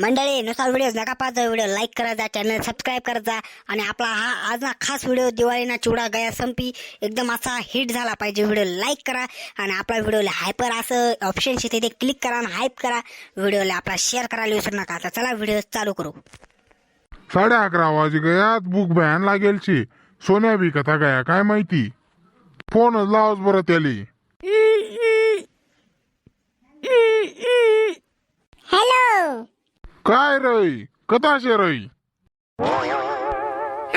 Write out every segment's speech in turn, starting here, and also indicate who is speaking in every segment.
Speaker 1: मंडळी नुसार व्हिडिओ नका पाहता व्हिडिओ लाईक करायचा चॅनल सबस्क्राईब करायचा आणि आपला हा आज ना खास व्हिडिओ दिवाळीना चिवडा गया संपी. एकदम असा हिट झाला पाहिजे. व्हिडिओ लाईक करा आणि आपला व्हिडिओला हायपर असं ऑप्शन तिथे क्लिक करा आणि हाईप करा. व्हिडिओला आपला शेअर करायला विसरू नका. आता चला व्हिडिओ चालू करू.
Speaker 2: साडे अकरा वाजे गयात बुक बॅन लागेलची. सोन्या बी कथा गया काय माहिती? फोन लावच बरं त्याली. काय रई कथाशे रई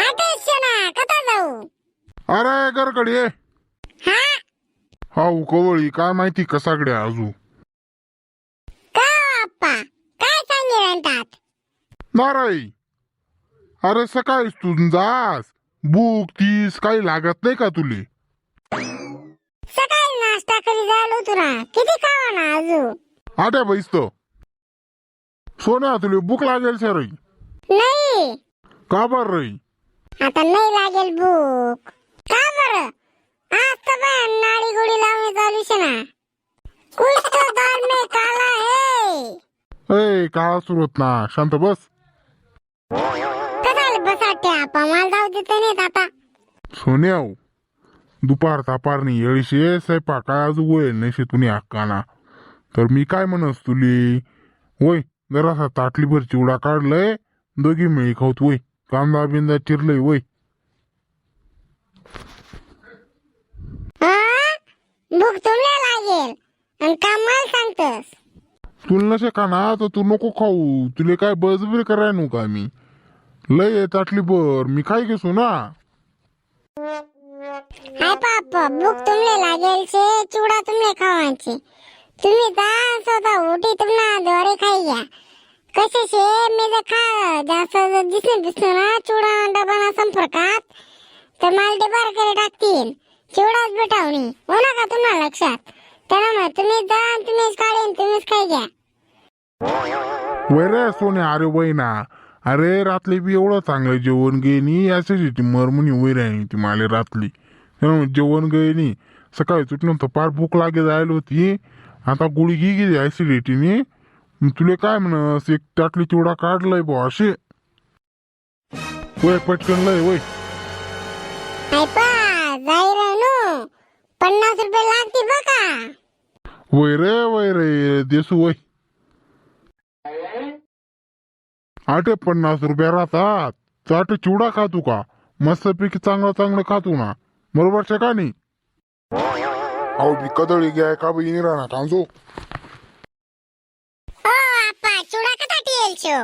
Speaker 3: आदेश ना कथा जाऊ.
Speaker 2: अरे गरकड
Speaker 3: हा?
Speaker 2: हा कवळी काय माहिती कसाकडे आजू
Speaker 3: का हो आप्पा? काय सांगे म्हणतात?
Speaker 2: नाराई अरे सकाळीच तू जास. बुक तीस काही लागत नाही का तुले?
Speaker 3: सकाळी नाश्ता करी झालो तुला? किती खावा ना अजून?
Speaker 2: आट्या बैस सोन्या तुले बुक लागेल सर रई.
Speaker 3: नाही.
Speaker 2: का बर रई?
Speaker 3: आता नाही लागेल भूक. का बरं? आज तर पण नाडी गोडी लावणे चालू शे ना. कुछ तो दाल में काला है.
Speaker 2: ए काळा सुरत ना शांत बस.
Speaker 3: कदाल बसाटे आपा मला जाऊ देते नाहीत आता.
Speaker 2: सोन्याव दुपार तापारनी येळशे स्वयंपाक काय आज वय नशे तुनी हक्काना. तर मी काय म्हणस तुली? वय जरासा ताटलीभर चिवडा काढलंय दोघी मिळी खाऊत वय. कांदा बिंदा चिरलंय वय?
Speaker 3: भूक तुला लागेल. आणि काम मला सांगतस.
Speaker 2: तुला नसे का ना तर तू नको खाऊ. तुले काय बळजबरी कराय नको का मी? लय आहे ताटलीभर मी काय घेसू ना.
Speaker 3: हाय पाप भूक तुमले लागेल चिवडा तुमले खावायचे तुम्ही जा स्वतः उठी तुम्हाला द्वारे खाई घ्या. कसे शे मी जर खा जास्त जर दिसले दिसलं ना चिवडा डबा ना संपर्कात तर माल डबार करे टाकतील. चिवडाच भेटावणी हो ना का तुम्हाला लक्षात? त्याला मग तुम्ही जा तुम्हीच काढीन तुम्हीच खाई घ्या.
Speaker 2: वैरे सोन्या अरे वैना. अरे रातली बी एवढं चांगलं जेवण गेनी ती मरमुनी वैर आहे ती माले रातली. जेवण गेनी सकाळी सुटून तर फार भूक लागे जायला होती. आता गुळी घी गेली ऍसिडिटीने तुले काय म्हणस एक ताटली चिवडा काढलाय बा असे वय पटकन लय वय.
Speaker 3: पन्नास रुपये लागतील बघा.
Speaker 2: वय रे वय रे देसू वय. आठे पन्नास रुपया राहतात. चाट चिवडा खातो का? मस्तपैकी चांगलं चांगलं खातो ना. बरोबर का नाही अहो मी कदळी घ्याय का बी राहणार कांजो
Speaker 3: ओ आपा चिवडा कसा टिएल शो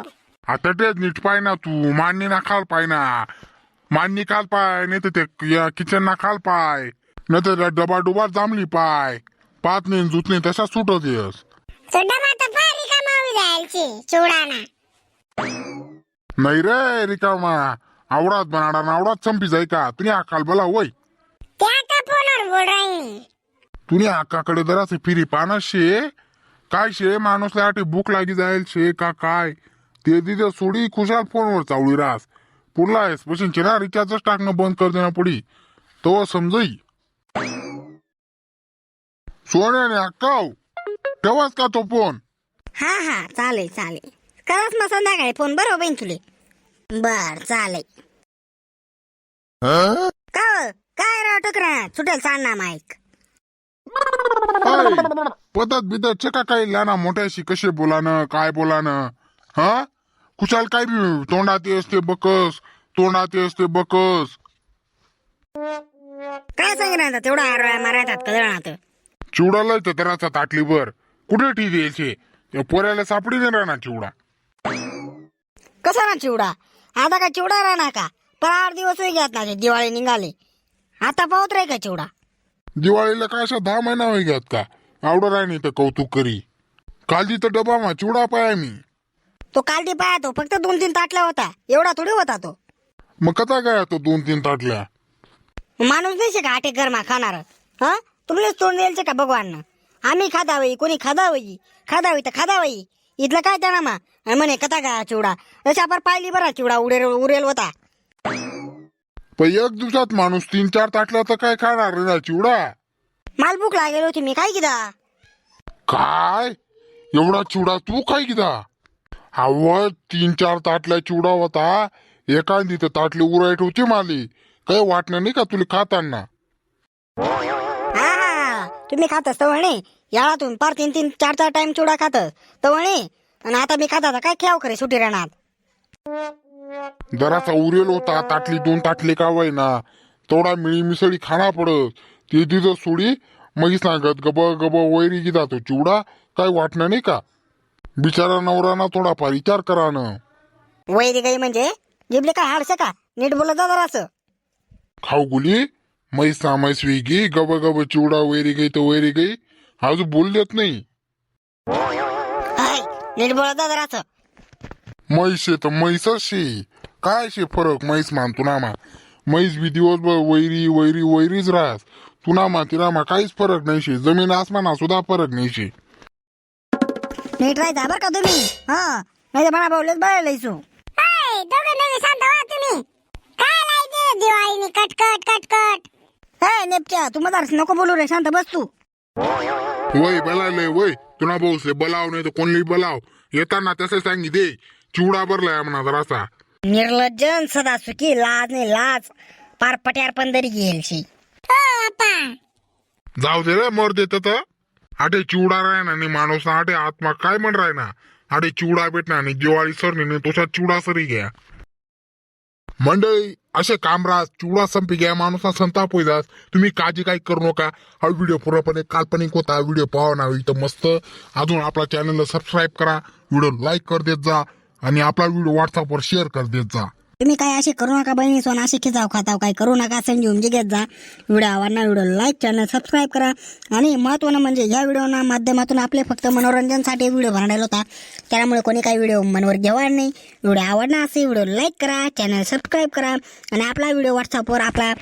Speaker 2: आता तेच नीट पाय ना तू मान्य ना खाल पाय ना मान्य खाल पाय नाही तर ते या किचन ना खाल पाय नाही तर डबा डुबा जांभली पाय पात नाही जुत नाही तसा सुटत येस
Speaker 3: सुद्धा माता फारी कमावी जायची चिवडा ना
Speaker 2: नाही रे रिकामा आवडात बनाडा ना आवडात संपी जाय का तुम्ही अक्काल बोला वय
Speaker 3: त्या आता फोनवर बोल राहील
Speaker 2: तुम्ही अक्काकडे जरासे फिरी पाना शे. काय शे? माणूसला आठी भूक लागी जाईल शे का काय? ते तिथे सोडी खुशाल फोनवर चावळी रास. पुढला आहेस पशीन चिरा रिचार्जच टाकणं बंद कर देना पुढी. तो समजई. सोन्याने अक्काव ठेवाच का तो फोन?
Speaker 1: हा हा चालेल चालेल. कराच मग संध्याकाळी फोन बरोबर बहीण तुले? बर चालेल. का हो? काय राव टुकरा सुटेल चालना माईक.
Speaker 2: काय? पद्धत बिदत का काही लाना मोठ्याशी? कसे बोलानं? काय बोलानं? हा? कुशाल काय बी तोंडात येस ते बकस. तोंडात येस ते बकस.
Speaker 1: काय सांगितलं तेवढा आरोळ्या मारायतात कदळात
Speaker 2: चिवडाला तर तराचा ताटलीवर कुठे ठी द्यायचे त्या पोऱ्याला सापडी नाही राहणार चिवडा.
Speaker 1: कसा ना चिवडा? आता का चिवडा राहणार का? पण आठ दिवस घेत ना दिवाळी निघाली. आता पाहत रे का चिवडा?
Speaker 2: दिवाळीला काय अशा दहा महिना होई घ्यात का? आवडं राही नाही तर कौतुक करी. कालजी तर डबा मा चिवडा पाय मी.
Speaker 1: तो कालदी पाया तो फक्त दोन तीन ताटला होता. एवढा थोडी होता तो.
Speaker 2: मग कसा काय तो दोन तीन ताटल्या?
Speaker 1: माणूस नाही का आटे गरमा खाणार? हा? तुम्हीच तोंड द्यायचे का भगवान आम्ही खादावई कोणी खादावई? खादावई तर खादावई. इथलं काय त्याना मा? आणि म्हणे कथा का चिवडा? अशा आपण पाहिली बरा चिवडा उरेल उरेल होता.
Speaker 2: पण एक दिवसात माणूस तीन चार ताटल्या तर काय खाणार रे ना चिवडा
Speaker 1: माल भूक लागेल होती मी काय किदा?
Speaker 2: काय? एवढा चिवडा तू काय किदा? हवा तीन चार ताटल्या चिवडा होता. एखादी तर ताटली उरायट होती माली. काही वाटणार नाही का तुला खाताना?
Speaker 1: हा तुम्ही खात असतं म्हणे याळातून पार तीन तीन चार चार टाइम चिवडा खात. तर म्हणे आणि आता मी खात आता काय खेळाव खरे सुटी राहणार
Speaker 2: जरासा उरेल होता ताटली दोन ताटली का ना तेवढा मिळी मिसळी खाना पडत. ते तिथं सोडी मग सांगत गब गब वैरी की जातो चिवडा? काय वाटणार नाही का? बिचारा नवराना थोडाफार विचार करा ना
Speaker 1: वैरी गाई म्हणजे? जिबले काय हाडसं का? नीट बोलत जा जरा असं
Speaker 2: खाऊ गुली? मैसा मैसवी गी गब गब चिवडा वैरी गई तर वैरी गई. आज बोल देत नाही.
Speaker 1: हाय नीट बोलत जा जरा असं
Speaker 2: म्हैस आहे तर म्हैसच शे काय शे फरक? म्हैस मान तुना मा म्हैस बी दिवसभर वैरी वैरी वैरीच राहस तुना मा तिना मा काहीच फरक नाही शे. जमीन आसमाना सुद्धा फरक नाही शे.
Speaker 1: नीट राहायचा बरं का तुम्ही? हा. नाही तर मला भाऊलेच बघायला येसू
Speaker 3: हाय, दोघं नवे शांत व्हा तुम्ही. काय लायते दिवाळीने? कटकट कटकट.
Speaker 1: हे नेपच्या तू मग नको बोलू रे. शांत बस तू.
Speaker 2: वय बलाले वय. तुना भाऊसले बलाव नाही तर कोणली बलाव. येताना तसं सांगिते चिवडा भरलाय म्हणा जरासा.
Speaker 1: निर्लज्जन सदा सुखी लाज नाही लाज. पार पट्यार पण तरी घेईल शी.
Speaker 3: हो
Speaker 2: जाऊ दे रे मर देत तर. आटे चिवडा राय ना आणि माणूस आटे आत्मा काय म्हण राय ना आटे चिवडा भेटणार आणि दिवाळी सरणी नाही तोसा चिवडा सरी घ्या. मंडळी असे कामराज चिवडा संपी घ्या माणूसा संताप होईदास तुम्ही काळजी काही करू नका. हा व्हिडिओ पूर्णपणे काल्पनिक होता. व्हिडिओ पाहा ना इथं मस्त. अजून आपल्या चॅनलला सबस्क्राईब करा. व्हिडिओ लाईक कर देत जा. आणि आपला व्हिडिओ व्हॉट्सअपवर शेअर कर देत जा.
Speaker 1: तुम्ही काय असे करू नका बहिणी सोन असे खिचाव खाताव काय करू नका संजीव घेत जा. व्हिडिओ आवडणार व्हिडिओ लाईक चॅनल सबस्क्राईब करा. आणि महत्वानं म्हणजे या व्हिडिओना माध्यमातून आपले फक्त मनोरंजनसाठी व्हिडिओ बनवलेला होता. त्यामुळे कोणी काही व्हिडिओ मनवर घेवा नाही. व्हिडिओ आवडणार असेल व्हिडिओ लाईक करा चॅनल सबस्क्राईब करा. आणि आपला व्हिडिओ व्हॉट्सअपवर आपला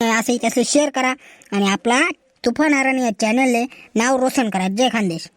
Speaker 1: असंही त्याचं शेअर करा. आणि आपला तुफान हारानी या चॅनलने नाव रोशन करा. जय खानदेश.